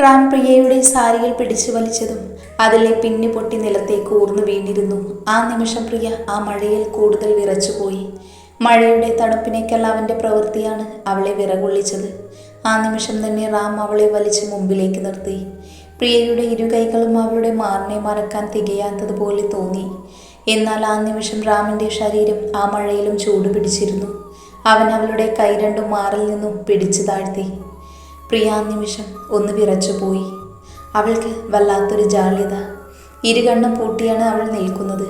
റാം പ്രിയയുടെ സാരിയിൽ പിടിച്ചു വലിച്ചതും അതിലെ പിന്നി പൊട്ടി നിലത്തേക്ക് ഊർന്നു വീണിരുന്നു. ആ നിമിഷം പ്രിയ ആ മഴയിൽ കൂടുതൽ വിറച്ചുപോയി. മഴയുടെ തണുപ്പിനേക്കാൾ അവന്റെ പ്രവൃത്തിയാണ് അവളെ വിറകൊള്ളിച്ചത്. ആ നിമിഷം തന്നെ റാം അവളെ വലിച്ച് മുമ്പിലേക്ക് നിർത്തി. പ്രിയയുടെ ഇരു കൈകളും അവളുടെ മാറിനെ മറക്കാൻ തികയാത്തതുപോലെ തോന്നി. എന്നാൽ ആ നിമിഷം റാമിന്റെ ശരീരം ആ മഴയിലും ചൂട് പിടിച്ചിരുന്നു. അവൻ അവളുടെ കൈ രണ്ടും മാറിൽ നിന്നും പിടിച്ചു താഴ്ത്തി. പ്രിയ നിമിഷം ഒന്ന് വിറച്ചുപോയി അവൾക്ക് വല്ലാത്തൊരു ജാള്യത. ഇരുകണ്ണം പൂട്ടിയാണ് അവൾ നിൽക്കുന്നത്.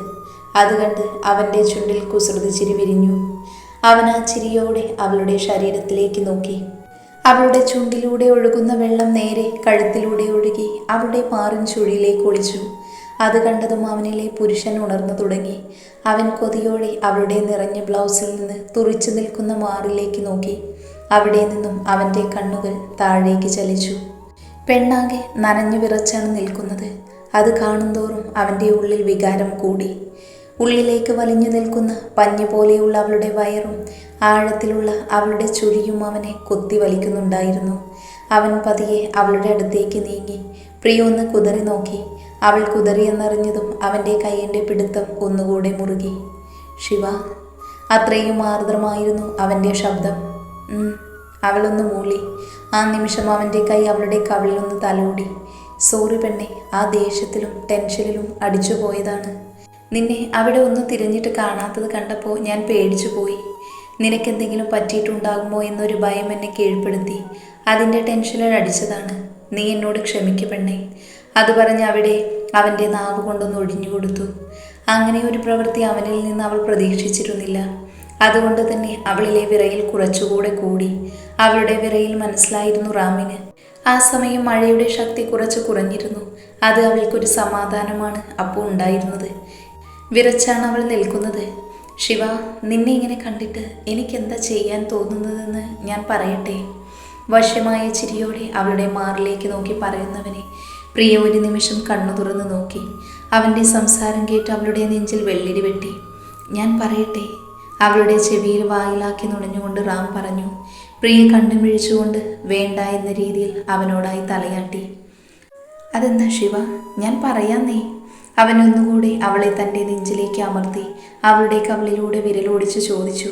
അത് കണ്ട് അവന്റെ ചുണ്ടിൽ കുസൃതി ചിരി വിരിഞ്ഞു. അവൻ ആ ചിരിയോടെ അവളുടെ ശരീരത്തിലേക്ക് നോക്കി. അവളുടെ ചുണ്ടിലൂടെ ഒഴുകുന്ന വെള്ളം നേരെ കഴുത്തിലൂടെ ഒഴുകി അവളുടെ മാറിൻ ചുഴിയിലേക്ക് ഒളിച്ചു. അത് കണ്ടതും അവനിലെ പുരുഷൻ ഉണർന്നു തുടങ്ങി. അവൻ കൊതിയോടെ അവളുടെ നിറഞ്ഞ ബ്ലൗസിൽ നിന്ന് തുറിച്ചു നിൽക്കുന്ന മാറിലേക്ക് നോക്കി. അവിടെ നിന്നും അവന്റെ കണ്ണുകൾ താഴേക്ക് ചലിച്ചു. പെണ്ണാകെ നനഞ്ഞു വിറച്ചാണ് നിൽക്കുന്നത്. അത് കാണുന്തോറും അവന്റെ ഉള്ളിൽ വികാരം കൂടി. ഉള്ളിലേക്ക് വലിഞ്ഞു നിൽക്കുന്ന പഞ്ഞു പോലെയുള്ള അവളുടെ വയറും ആഴത്തിലുള്ള അവളുടെ ചുഴിയും അവനെ കൊത്തി വലിക്കുന്നുണ്ടായിരുന്നു. അവൻ പതിയെ അവളുടെ അടുത്തേക്ക് നീങ്ങി. പ്രിയൊന്ന് കുതറി നോക്കി. അവൾ കുതറിയെന്നറിഞ്ഞതും അവന്റെ കൈയിന്റെ പിടുത്തം ഒന്നുകൂടെ മുറുകി. ശിവ. അത്രയും ആർദ്രമായിരുന്നു അവന്റെ ശബ്ദം. അവളൊന്ന് മൂളി. ആ നിമിഷം അവന്റെ കൈ അവളുടെ കവിളിലൊന്ന് തലോടി. സോറി പെണ്ണെ ആ ദേഷ്യത്തിലും ടെൻഷനിലും അടിച്ചു പോയതാണ്. നിന്നെ അവിടെ ഒന്ന് തിരിഞ്ഞിട്ട് കാണാത്തത് കണ്ടപ്പോൾ ഞാൻ പേടിച്ചു പോയി. നിനക്കെന്തെങ്കിലും പറ്റിയിട്ടുണ്ടാകുമോ എന്നൊരു ഭയം എന്നെ കീഴ്പ്പെടുത്തി. അതിന്റെ ടെൻഷനിൽ അടിച്ചതാണ്. നീ എന്നോട് ക്ഷമിക്ക പെണ്ണെ. അത് പറഞ്ഞ് അവിടെ അവന്റെ നാവ് കൊണ്ടൊന്ന് ഒഴിഞ്ഞു കൊടുത്തു. അങ്ങനെ ഒരു പ്രവൃത്തി അവനിൽ നിന്ന് അവൾ പ്രതീക്ഷിച്ചിരുന്നില്ല. അതുകൊണ്ട് തന്നെ അവളിലെ വിറയിൽ കുറച്ചുകൂടെ കൂടി. അവളുടെ വിറയിൽ മനസ്സിലായിരുന്നു റാമിന്. ആ സമയം മഴയുടെ ശക്തി കുറച്ച് കുറഞ്ഞിരുന്നു. അത് അവൾക്കൊരു സമാധാനമാണ് അപ്പോൾ ഉണ്ടായിരുന്നത്. വിറച്ചാണ് അവൾ നിൽക്കുന്നത്. ശിവ നിന്നെ ഇങ്ങനെ കണ്ടിട്ട് എനിക്കെന്താ ചെയ്യാൻ തോന്നുന്നതെന്ന് ഞാൻ പറയട്ടെ. വശമായ ചിരിയോടെ അവളുടെ മാറിലേക്ക് നോക്കി പറയുന്നവനെ പ്രിയ ഒരു നിമിഷം കണ്ണു തുറന്ന് നോക്കി. അവന്റെ സംസാരം കേട്ട് അവളുടെ നെഞ്ചിൽ വെള്ളിരി വെട്ടി. ഞാൻ പറയട്ടെ അവളുടെ ചെവിയിൽ വായിലാക്കി നുണഞ്ഞുകൊണ്ട് റാം പറഞ്ഞു പ്രിയ കണ്ണു വേണ്ട എന്ന രീതിയിൽ അവനോടായി തലയാട്ടി. അതെന്താ ശിവ? ഞാൻ പറയാന്നേ. അവനൊന്നുകൂടി അവളെ തന്റെ നെഞ്ചിലേക്ക് അമർത്തി അവളുടെ കവളിലൂടെ വിരലോടിച്ച് ചോദിച്ചു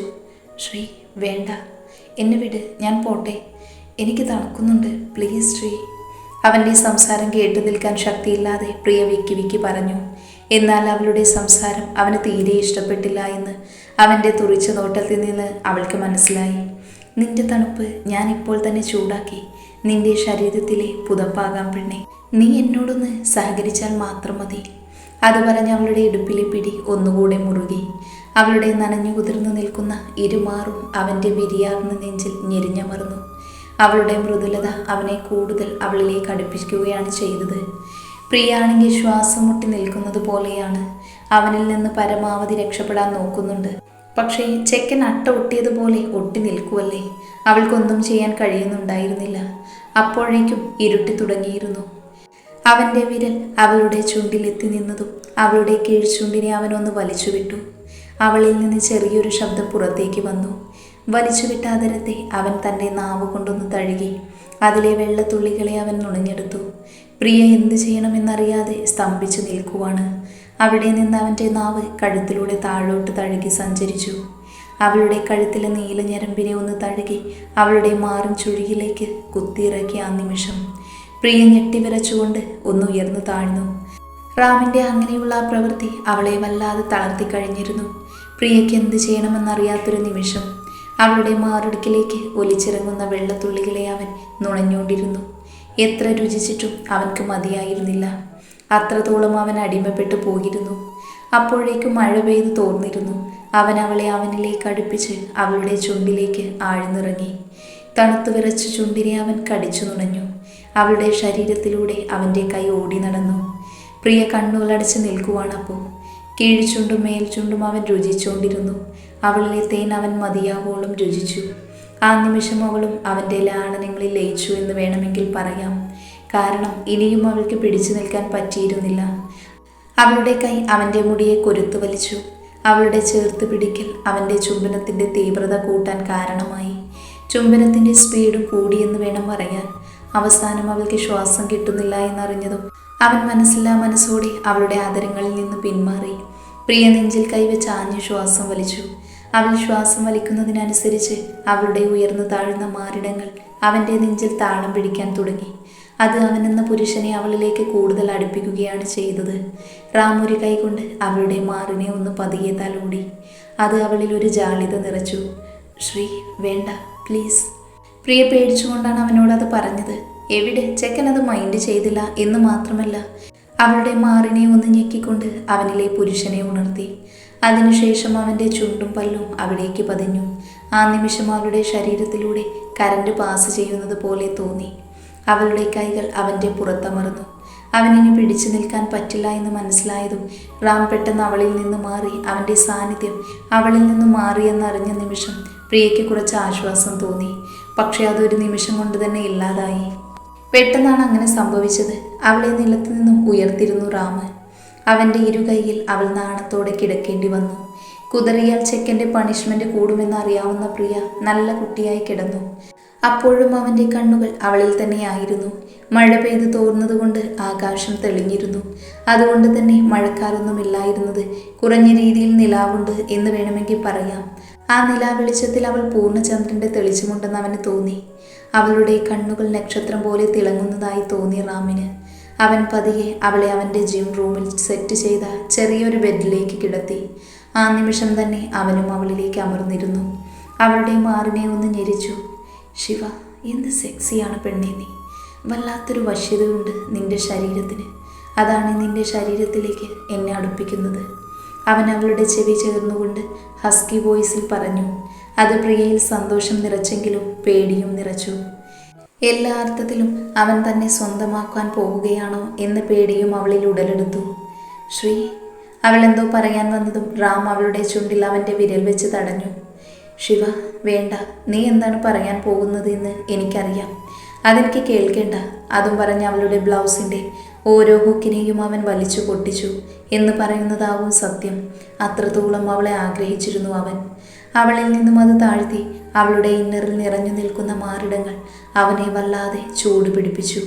ശ്രീ വേണ്ട. എന്നെ വിട് ഞാൻ പോട്ടെ. എനിക്ക് തണുക്കുന്നുണ്ട്. പ്ലീസ് ശ്രീ അവന്റെ സംസാരം കേട്ടു നിൽക്കാൻ ശക്തിയില്ലാതെ പ്രിയ വിക്കി വിക്കി പറഞ്ഞു എന്നാൽ അവളുടെ സംസാരം അവന് തീരെ ഇഷ്ടപ്പെട്ടില്ല എന്ന് അവന്റെ തുറിച്ച നോട്ടത്തിൽ നിന്ന് അവൾക്ക് മനസ്സിലായി. നിന്റെ തണുപ്പ് ഞാൻ ഇപ്പോൾ തന്നെ ചൂടാക്കി. നിന്റെ ശരീരത്തിലെ പുതപ്പാകാം പെണ്ണെ. നീ എന്നോടൊന്ന് സഹകരിച്ചാൽ മാത്രം മതി. അത് പറഞ്ഞ് അവളുടെ ഇടുപ്പിലെ പിടി ഒന്നുകൂടെ മുറുകി. അവളുടെ നനഞ്ഞു കുതിർന്നു നിൽക്കുന്ന ഇരുമാറും അവന്റെ വിരിയാർന്ന നെഞ്ചിൽ ഞെരിഞ്ഞമർന്നു അവളുടെ മൃദുലത അവനെ കൂടുതൽ അവളിലേക്ക് അടുപ്പിക്കുകയാണ് ചെയ്തത്. പ്രിയാണെങ്കിൽ ശ്വാസം മുട്ടി നിൽക്കുന്നത് പോലെയാണ് അവനിൽ നിന്ന് പരമാവധി രക്ഷപ്പെടാൻ നോക്കുന്നുണ്ട്. പക്ഷേ ചെക്കൻ അട്ട ഒട്ടിയതുപോലെ ഒട്ടി നിൽക്കുവല്ലേ? അവൾക്കൊന്നും ചെയ്യാൻ കഴിയുന്നുണ്ടായിരുന്നില്ല. അപ്പോഴേക്കും ഇരുട്ടി തുടങ്ങിയിരുന്നു. അവന്റെ വിരൽ അവളുടെ ചുണ്ടിലെത്തി നിന്നതും അവളുടെ കീഴ്ചുണ്ടിനെ അവനൊന്ന് വലിച്ചുവിട്ടു. അവളിൽ നിന്ന് ചെറിയൊരു ശബ്ദം പുറത്തേക്ക് വന്നു. വലിച്ചുവിട്ട അതരത്തെ അവൻ തന്റെ നാവ് കൊണ്ടൊന്ന് തഴുകി അതിലെ വെള്ളത്തുള്ളികളെ അവൻ നുണഞ്ഞെടുത്തു. പ്രിയ എന്ത് ചെയ്യണമെന്നറിയാതെ സ്തംഭിച്ചു നിൽക്കുവാണ്. അവിടെ നിന്ന് അവന്റെ നാവ് കഴുത്തിലൂടെ താഴോട്ട് തഴുകി സഞ്ചരിച്ചു. അവളുടെ കഴുത്തിലെ നീല ഞരമ്പിനെ ഒന്ന് തഴുകി അവളുടെ മാറും ചുഴിയിലേക്ക് കുത്തിയിറക്കി ആ നിമിഷം. പ്രിയ ഞെട്ടിവിറച്ചുകൊണ്ട് ഒന്ന് ഉയർന്നു താഴ്ന്നു. റാമിന്റെ അങ്ങനെയുള്ള ആ പ്രവൃത്തി അവളെ വല്ലാതെ തളർത്തി കഴിഞ്ഞിരുന്നു. പ്രിയയ്ക്ക് എന്ത് ചെയ്യണമെന്നറിയാത്തൊരു നിമിഷം. അവളുടെ മാറിടുക്കിലേക്ക് ഒലിച്ചിറങ്ങുന്ന വെള്ളത്തുള്ളികളെ അവൻ നുണഞ്ഞുകൊണ്ടിരുന്നു. എത്ര രുചിച്ചിട്ടും അവൻക്ക് മതിയായിരുന്നില്ല. അത്രത്തോളം അവൻ അടിമപ്പെട്ടു പോയിരുന്നു. അപ്പോഴേക്കും മഴ പെയ്തു തോർന്നിരുന്നു. അവൻ അവളെ അവനിലേക്ക് അടുപ്പിച്ച് അവളുടെ ചുണ്ടിലേക്ക് ആഴ്ന്നിറങ്ങി. തണുത്തു വിറച്ച ചുണ്ടിനെ അവൻ കടിച്ചു നുണഞ്ഞു. അവളുടെ ശരീരത്തിലൂടെ അവന്റെ കൈ ഓടി നടന്നു. പ്രിയ കണ്ണുകളടച്ച് നിൽക്കുവാണപ്പോൾ കീഴ്ചുണ്ടും മേൽചുണ്ടും അവൻ രുചിച്ചുകൊണ്ടിരുന്നു. അവളിലെ തേൻ അവൻ മതിയാവോളം രുചിച്ചു. ആ നിമിഷം അവളും അവന്റെ ലാളനങ്ങളിൽ ലയിച്ചു എന്ന് വേണമെങ്കിൽ പറയാം. കാരണം ഇനിയും അവൾക്ക് പിടിച്ചു നിൽക്കാൻ പറ്റിയിരുന്നില്ല. അവളുടെ കൈ അവന്റെ മുടിയെ കൊരുത്തു വലിച്ചു. അവളുടെ ചേർത്ത് പിടിക്കൽ അവന്റെ ചുംബനത്തിന്റെ തീവ്രത കൂട്ടാൻ കാരണമായി. ചുംബനത്തിന്റെ സ്പീഡും കൂടിയെന്ന് വേണം പറയാൻ. അവസാനം അവൾക്ക് ശ്വാസം കിട്ടുന്നില്ല എന്നറിഞ്ഞതും അവൻ മനസ്സില്ലാ മനസ്സോടെ അവളുടെ ആദരങ്ങളിൽ നിന്ന് പിന്മാറി. പ്രിയ നെഞ്ചിൽ കൈവച്ച് ആഞ്ഞു ശ്വാസം വലിച്ചു. അവൾ ശ്വാസം വലിക്കുന്നതിനനുസരിച്ച് അവളുടെ ഉയർന്നു താഴ്ന്ന മാറിടങ്ങൾ അവന്റെ നെഞ്ചിൽ താളം പിടിക്കാൻ തുടങ്ങി. അത് അവനെന്ന പുരുഷനെ അവളിലേക്ക് കൂടുതൽ അടുപ്പിക്കുകയാണ് ചെയ്തത്. റാം ഒരു കൈകൊണ്ട് അവളുടെ മാറിനെ ഒന്ന് പതിയെ തലോടി. അത് അവളിൽ ഒരു ജാളിത നിറച്ചു. ശ്രീ വേണ്ട പ്ലീസ്. പ്രിയ പേടിച്ചുകൊണ്ടാണ് അവനോട് അത് പറഞ്ഞത്. എവിടെ? ചെക്കൻ അത് മൈൻഡ് ചെയ്തില്ല എന്ന് മാത്രമല്ല. അവളുടെ മാറിനെ ഒന്ന് ഞെക്കിക്കൊണ്ട് അവനിലെ പുരുഷനെ ഉണർത്തി. അതിനുശേഷം അവന്റെ ചുണ്ടും പല്ലും അവിടേക്ക് പതിഞ്ഞു. ആ നിമിഷം അവളുടെ ശരീരത്തിലൂടെ കരണ്ട് പാസ് ചെയ്യുന്നത് പോലെ തോന്നി. അവളുടെ കൈകൾ അവന്റെ പുറത്തമർന്നു അവനിനി പിടിച്ചു നിൽക്കാൻ പറ്റില്ല എന്ന് മനസ്സിലായതും റാം പെട്ടെന്ന് അവളിൽ നിന്ന് മാറി അവന്റെ സാന്നിധ്യം അവളിൽ നിന്ന് മാറിയെന്നറിഞ്ഞ നിമിഷം പ്രിയയ്ക്ക് കുറച്ച് ആശ്വാസം തോന്നി. പക്ഷേ അതൊരു നിമിഷം കൊണ്ട് തന്നെ ഇല്ലാതായി. പെട്ടെന്നാണ് അങ്ങനെ സംഭവിച്ചത്. അവളെ നിലത്തു നിന്നും ഉയർത്തിരുന്നു റാമൻ അവന്റെ ഇരുകൈയിൽ അവൾ നാണത്തോടെ കിടക്കേണ്ടി വന്നു. കുതറിയാൽ ചെക്കന്റെ പണിഷ്മെന്റ് കൂടുമെന്ന് അറിയാവുന്ന പ്രിയ നല്ല കുട്ടിയായി കിടന്നു. അപ്പോഴും അവന്റെ കണ്ണുകൾ അവളിൽ തന്നെയായിരുന്നു. മഴ പെയ്തു തോർന്നതുകൊണ്ട് ആകാശം തെളിഞ്ഞിരുന്നു. അതുകൊണ്ട് തന്നെ മഴക്കാരൊന്നുമില്ലായിരുന്നത് കുറഞ്ഞ രീതിയിൽ നിലാവുണ്ട് എന്ന് വേണമെങ്കിൽ പറയാം. ആ നിലാ വെളിച്ചത്തിൽ അവൾ പൂർണചന്ദ്രന്റെ തെളിച്ചമുണ്ടെന്ന് അവന് തോന്നി. അവളുടെ കണ്ണുകൾ നക്ഷത്രം പോലെ തിളങ്ങുന്നതായി തോന്നി റാമിന്. അവൻ പതിയെ അവളെ അവന്റെ ജിം റൂമിൽ സെറ്റ് ചെയ്ത ചെറിയൊരു ബെഡിലേക്ക് കിടത്തി. ആ നിമിഷം തന്നെ അവനും അവളിലേക്ക് അമർന്നിരുന്നു. അവളുടെ മാറിനെ ഒന്ന് ഞെരിച്ചു. ശിവ എന്ത് സെക്സിയാണ് പെണ്ണെ നീ. വല്ലാത്തൊരു വശ്യതയുണ്ട് നിന്റെ ശരീരത്തിന്. അതാണ് നിന്റെ ശരീരത്തിലേക്ക് എന്നെ അടുപ്പിക്കുന്നത്. അവൻ അവളുടെ ചെവി ചേർന്നുകൊണ്ട് ഹസ്കി വോയിസിൽ പറഞ്ഞു അത് പ്രിയയിൽ സന്തോഷം നിറച്ചെങ്കിലും പേടിയും നിറച്ചു. എല്ലാ അർത്ഥത്തിലും അവൻ തന്നെ സ്വന്തമാക്കാൻ പോവുകയാണോ എന്ന പേടിയും അവളിൽ ഉടലെടുത്തു. ശ്രീ അവൾ എന്തോ പറയാൻ വന്നതും റാം അവളുടെ ചുണ്ടിൽ അവന്റെ വിരൽ വെച്ച് തടഞ്ഞു. ശിവ വേണ്ട. നീ എന്താണ് പറയാൻ പോകുന്നത് എന്ന് എനിക്കറിയാം. അതെനിക്ക് കേൾക്കേണ്ട. അതും പറഞ്ഞ് അവളുടെ ബ്ലൗസിന്റെ ഓരോ ഹുക്കിനെയും അവൻ വലിച്ചു പൊട്ടിച്ചു എന്ന് പറയുന്നതാവും സത്യം. അത്രത്തോളം അവളെ ആഗ്രഹിച്ചിരുന്നു അവൻ. അവളിൽ നിന്നും അത് താഴ്ത്തി അവളുടെ ഇന്നറിൽ നിറഞ്ഞു നിൽക്കുന്ന മാറിടങ്ങൾ അവനെ വല്ലാതെ ചൂട് പിടിപ്പിച്ചു.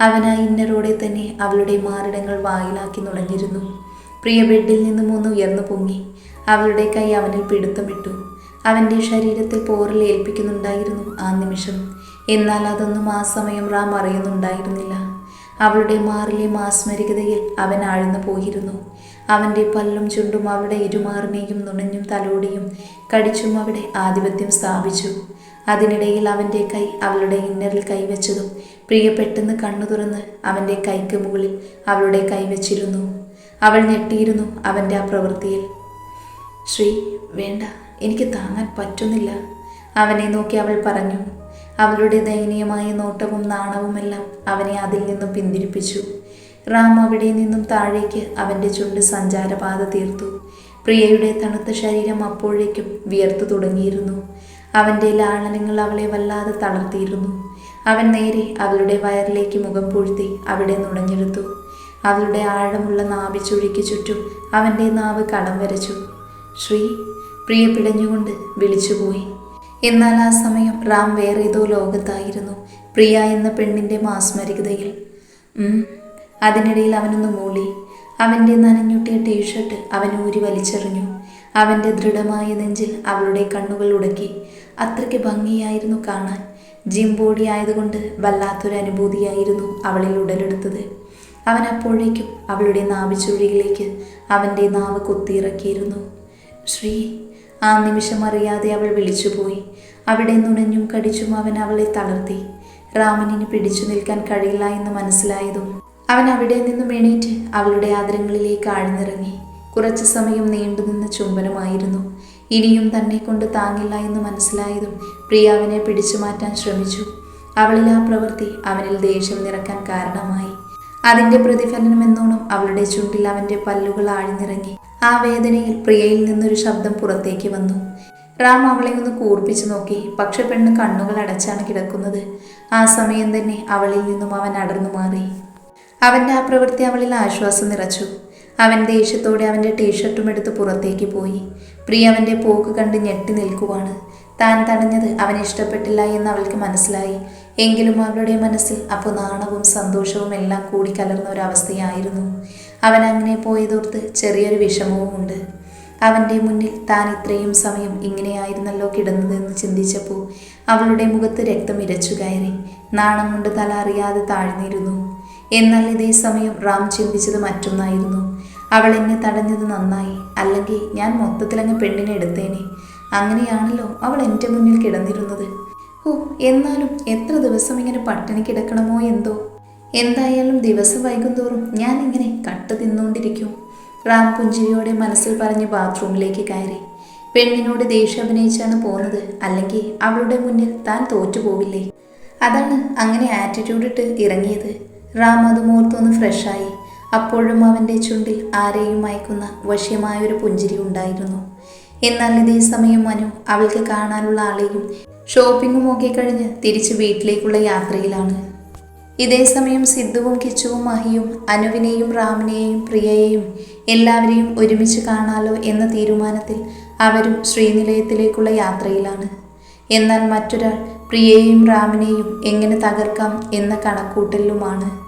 അവൻ ആ ഇന്നറോടെ തന്നെ അവളുടെ മാറിടങ്ങൾ വായിലാക്കി നുടഞ്ഞിരുന്നു പ്രിയ ബെഡിൽ നിന്നും ഒന്ന് ഉയർന്നു പൊങ്ങി. അവളുടെ കൈ അവനിൽ പിടുത്തമിട്ടു. അവന്റെ ശരീരത്തിൽ പോറിൽ ഏൽപ്പിക്കുന്നുണ്ടായിരുന്നു ആ നിമിഷം. എന്നാൽ അതൊന്നും ആ സമയം റാം അറിയുന്നുണ്ടായിരുന്നില്ല. അവളുടെ മാറിലെ മാസ്മരികതയിൽ അവൻ ആഴ്ന്നു പോയിരുന്നു. അവന്റെ പല്ലും ചുണ്ടും അവിടെ ഇരുമാറിനെയും നുണഞ്ഞും തലോടിയും കടിച്ചും അവിടെ ആധിപത്യം സ്ഥാപിച്ചു. അതിനിടയിൽ അവന്റെ കൈ അവളുടെ ഇന്നറിൽ കൈവച്ചതും പ്രിയ പെട്ടെന്ന് കണ്ണു തുറന്ന് അവന്റെ കൈക്ക് മുകളിൽ അവളുടെ കൈവച്ചിരുന്നു അവൾ ഞെട്ടിയിരുന്നു അവന്റെ ആ പ്രവൃത്തിയിൽ. ശ്രീ വേണ്ട എനിക്ക് താങ്ങാൻ പറ്റുന്നില്ല. അവനെ നോക്കി അവൾ പറഞ്ഞു. അവളുടെ ദയനീയമായ നോട്ടവും നാണവുമെല്ലാം അവനെ അതിൽ നിന്നും പിന്തിരിപ്പിച്ചു. റാം അവിടെ നിന്നും താഴേക്ക് അവന്റെ ചുണ്ട് സഞ്ചാരപാത തീർത്തു. പ്രിയയുടെ തണുത്ത ശരീരം അപ്പോഴേക്കും വിയർത്തു തുടങ്ങിയിരുന്നു. അവന്റെ ലാളനങ്ങൾ അവളെ വല്ലാതെ തളർത്തിയിരുന്നു. അവൻ നേരെ അവളുടെ വയറിലേക്ക് മുഖം പൂഴ്ത്തി അവിടെ നുണഞ്ഞെടുത്തു. അവളുടെ ആഴമുള്ള നാവിച്ചുഴിക്ക് ചുറ്റും അവന്റെ നാവ് കടം വരച്ചു. ശ്രീ പ്രിയ പിടഞ്ഞുകൊണ്ട് വിളിച്ചുപോയി. എന്നാൽ ആ സമയം റാം വേറെ ഏതോ ലോകത്തായിരുന്നു. പ്രിയ എന്ന പെണ്ണിന്റെ മാസ്മരികതയിൽ. അതിനിടയിൽ അവനൊന്ന് മൂളി. അവന്റെ നനഞ്ഞുട്ടിയ ടീഷർട്ട് അവൻ ഊരി വലിച്ചെറിഞ്ഞു. അവന്റെ ദൃഢമായ നെഞ്ചിൽ അവളുടെ കണ്ണുകൾ ഉടക്കി. അത്രയ്ക്ക് ഭംഗിയായിരുന്നു കാണാൻ. ജിം ബോഡി ആയതുകൊണ്ട് വല്ലാത്തൊരു അനുഭൂതിയായിരുന്നു അവളിൽ ഉടലെടുത്തത്. അവൻ അപ്പോഴേക്കും അവളുടെ നാവിച്ചുഴിയിലേക്ക് അവന്റെ നാവ് കൊത്തിയിറക്കിയിരുന്നു. ശ്രീ ആ നിമിഷം അറിയാതെ അവൾ വിളിച്ചുപോയി. അവിടെ നുണഞ്ഞും കടിച്ചും അവൻ അവളെ തളർത്തി. റാമനിന് പിടിച്ചു നിൽക്കാൻ കഴിയില്ല എന്ന് മനസ്സിലായതും അവൻ അവിടെ നിന്നും എണീറ്റ് അവളുടെ ആദരങ്ങളിലേക്ക് ആഴ്ന്നിറങ്ങി. കുറച്ചു സമയം നീണ്ടുനിന്ന ചുംബനമായിരുന്നു. ഇനിയും തന്നെ കൊണ്ട് താങ്ങില്ല എന്ന് മനസ്സിലായതും പ്രിയ അവനെ പിടിച്ചു മാറ്റാൻ ശ്രമിച്ചു. അവളിൽ ആ പ്രവൃത്തി അവനിൽ ദേഷ്യം നിറക്കാൻ കാരണമായി. അതിന്റെ പ്രതിഫലനം എന്നോണം അവളുടെ ചുണ്ടിൽ അവന്റെ പല്ലുകൾ ആഴ്ന്നിറങ്ങി. ആ വേദനയിൽ പ്രിയയിൽ നിന്നൊരു ശബ്ദം പുറത്തേക്ക് വന്നു. റാം അവളെ ഒന്ന് കൂർപ്പിച്ചു നോക്കി. പക്ഷെ പെണ്ണ് കണ്ണുകൾ അടച്ചാണ് കിടക്കുന്നത്. ആ സമയം തന്നെ അവളിൽ നിന്നും അവൻ അടർന്നു മാറി. അവന്റെ ആ പ്രവൃത്തി അവളിൽ ആശ്വാസം നിറച്ചു. അവൻ ദേഷ്യത്തോടെ അവന്റെ ടീഷർട്ടും എടുത്ത് പുറത്തേക്ക് പോയി. പ്രിയ അവന്റെ പോക്ക് കണ്ട് ഞെട്ടി നിൽക്കുവാണ്. താൻ തടഞ്ഞത് അവന് ഇഷ്ടപ്പെട്ടില്ല എന്ന് അവൾക്ക് മനസ്സിലായി. എങ്കിലും അവളുടെ മനസ്സിൽ അപ്പോൾ നാണവും സന്തോഷവും എല്ലാം കൂടി കലർന്ന ഒരവസ്ഥയായിരുന്നു. അവൻ അങ്ങനെ പോയതോർത്ത് ചെറിയൊരു വിഷമവും ഉണ്ട്. അവന്റെ മുന്നിൽ താൻ ഇത്രയും സമയം ഇങ്ങനെയായിരുന്നല്ലോ കിടന്നതെന്ന് ചിന്തിച്ചപ്പോൾ അവളുടെ മുഖത്ത് രക്തം ഇരച്ചു കയറി. നാണം കൊണ്ട് തല അറിയാതെ താഴ്ന്നിരുന്നു. എന്നാൽ ഇതേ സമയം റാം ചിന്തിച്ചത് മറ്റൊന്നായിരുന്നു. അവൾ എന്നെ തടഞ്ഞത് നന്നായി. അല്ലെങ്കിൽ ഞാൻ മൊത്തത്തിലങ്ങ് പെണ്ണിനെ എടുത്തേനെ. അങ്ങനെയാണല്ലോ അവൾ എന്റെ മുന്നിൽ കിടന്നിരുന്നത്. ഓ എന്നാലും എത്ര ദിവസം ഇങ്ങനെ പട്ടിണി കിടക്കണമോ എന്തോ. എന്തായാലും ദിവസം വൈകുന്തോറും ഞാൻ ഇങ്ങനെ കട്ട് തിന്നുകൊണ്ടിരിക്കും. റാം പുഞ്ചിരിയോടെ മനസ്സിൽ പറഞ്ഞ് ബാത്റൂമിലേക്ക് കയറി. പെണ്ണിനോട് ദേഷ്യം അഭിനയിച്ചാണ് പോകുന്നത് അല്ലെങ്കിൽ അവളുടെ മുന്നിൽ താൻ തോറ്റുപോവില്ലേ. അതാണ് അങ്ങനെ ആറ്റിറ്റ്യൂഡ് ഇട്ട് ഇറങ്ങിയത്. റാം അത് മൂർത്തൊന്ന് ഫ്രഷായി അപ്പോഴും അവന്റെ ചുണ്ടിൽ ആരെയും അയക്കുന്ന വശ്യമായൊരു പുഞ്ചിരി ഉണ്ടായിരുന്നു. എന്നാൽ ഇതേ സമയം മനു അവൾക്ക് കാണാനുള്ള ആളെയും ഷോപ്പിങ്ങും ഒക്കെ കഴിഞ്ഞ് തിരിച്ച് വീട്ടിലേക്കുള്ള യാത്രയിലാണ്. ഇതേ സമയം സിദ്ധുവും കിച്ചുവും മഹിയും അനുവിനെയും റാമിനെയും പ്രിയയെയും എല്ലാവരെയും ഒരുമിച്ച് കാണാലോ എന്ന തീരുമാനത്തിൽ അവരും ശ്രീനിലയത്തിലേക്കുള്ള യാത്രയിലാണ്. എന്നാൽ മറ്റൊരാൾ പ്രിയയെയും റാമിനെയും എങ്ങനെ തകർക്കാം എന്ന കണക്കൂട്ടലിലുമാണ്.